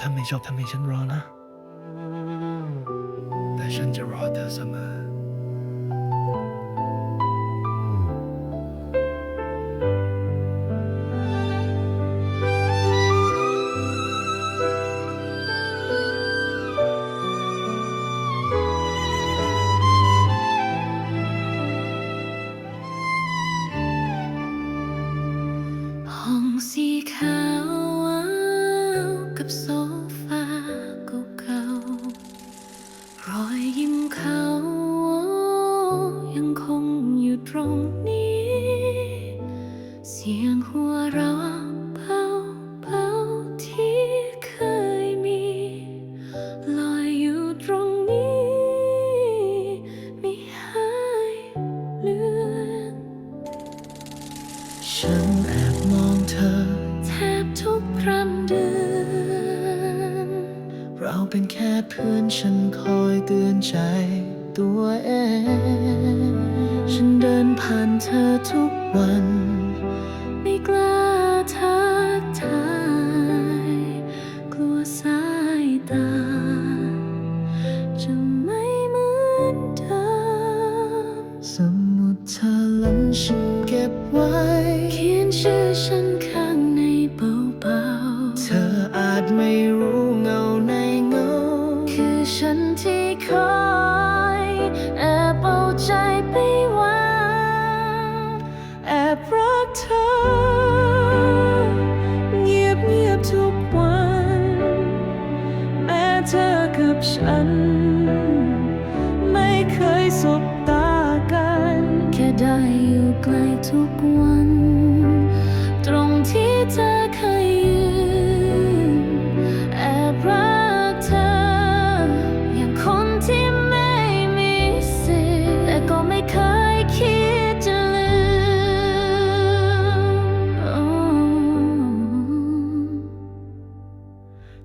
ถ้าไม่ชอบทำให้ฉันรอนะ แต่ฉันจะรอเธอเสมอ สียงหัวเราะเบาๆที่เคยมี ลอยอยู่ตรงนี้ ไม่หายเลือนฉันแอบมองเธอ แทบทุกพรำเดือน เราเป็นแค่เพื่อนฉันคอยเตือนใจตัวเอง ฉันเดินผ่านเธอทุกวัน ตา จะไม่เหมือนเดิมสมุดเธอลันฉันเก็บไว้ เขียนชื่อฉันข้างในเบาเธออาจไม่รู้เงาในเงาๆคือฉันที่คอย อยู่ใกล้ทุกวัน ตรงที่เธอเคยยืนแอบรักเธอ อย่างคนที่ไม่มีสิทธิ์แต่ก็ไม่เคยคิดจะลืม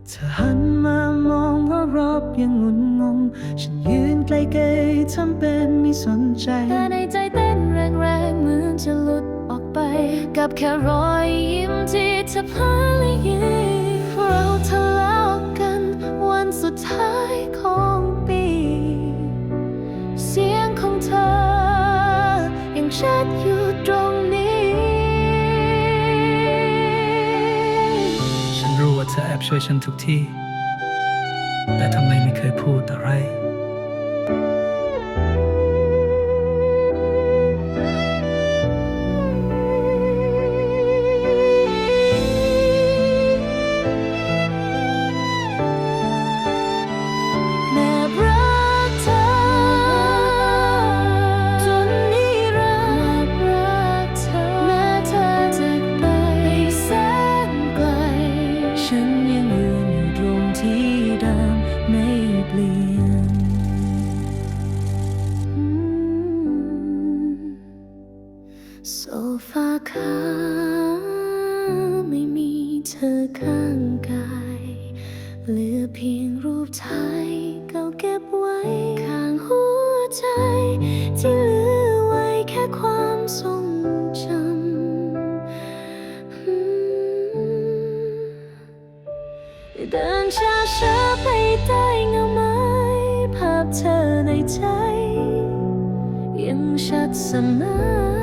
เธอหันมามองเพราะรอบยังงุนงง ฉันยืนใกล้ๆทำเป็นไม่สนใจ แต่ในใจเต้น กับแค่รอยยิ้มที่เธอพาและยิ้มเราทะเลาะกันวันสุดท้ายของปี เสียงของเธอ ยังชัดอยู่ตรงนี้ ฉันรู้ว่าเธอแอบช่วยฉันทุกที่ แต่ทำไมไม่เคยพูดอะไร โซฟาขาวไม่มีเธอข้างกาย เหลือเพียงรูปถ่ายเก่าเก็บไว้ ข้างหัวใจ ที่เหลือไว้แค่ความทรงจำเดินช้าช้าไปใต้เงาไม้ภาพเธอในใจ ยังชัดเสมอ